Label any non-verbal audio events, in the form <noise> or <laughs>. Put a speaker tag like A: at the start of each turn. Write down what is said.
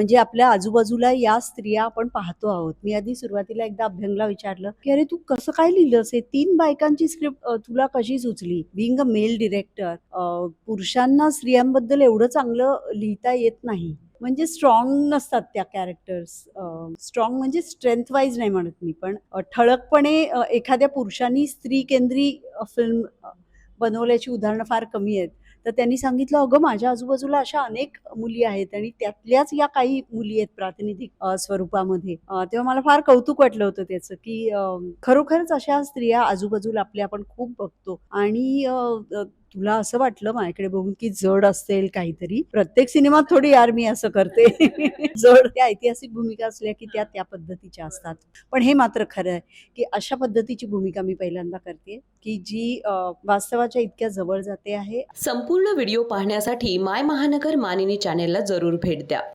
A: म्हणजे आपल्या आजूबाजूला या स्त्रिया आपण पाहतो आहोत. मी आधी सुरुवातीला एकदा अभ्यंगला विचारलं की अरे तू कसं काय लिहिलंस? हे तीन बायकांची स्क्रिप्ट तुला कशी सुचली? बिंग अ मेल डिरेक्टर पुरुषांना स्त्रियांबद्दल एवढं चांगलं लिहिता येत नाही. म्हणजे स्ट्रॉंग नसतात त्या कॅरेक्टर्स स्ट्रॉंग म्हणजे स्ट्रेंथ वाईज नाही म्हणत मी पण ठळकपणे एखाद्या पुरुषांनी स्त्री केंद्री फिल्म बनवल्याची उदाहरणं फार कमी आहेत. तर त्यांनी सांगितलं अगं माझ्या आजूबाजूला अशा अनेक मुली आहेत आणि त्यातल्याच या काही मुली आहेत प्रातिनिधिक स्वरूपामध्ये. तेव्हा मला फार कौतुक वाटलं होतं त्याचं की खरोखरच अशा स्त्रिया आजूबाजूला आपल्या आपण खूप बघतो आणि तुला असं वाटलं माझ्याकडे बघून की जड असेल काहीतरी? प्रत्येक सिनेमात थोडी यार मी असं करते. <laughs> जड त्या ऐतिहासिक भूमिका असल्या की त्या त्या पद्धतीच्या असतात. पण हे मात्र खरं आहे की अशा पद्धतीची भूमिका मी पहिल्यांदा करते की जी वास्तवाच्या इतक्या जवळ जाते आहे.
B: संपूर्ण व्हिडिओ पाहण्यासाठी माय महानगर मानिनी चॅनेलला जरूर भेट द्या.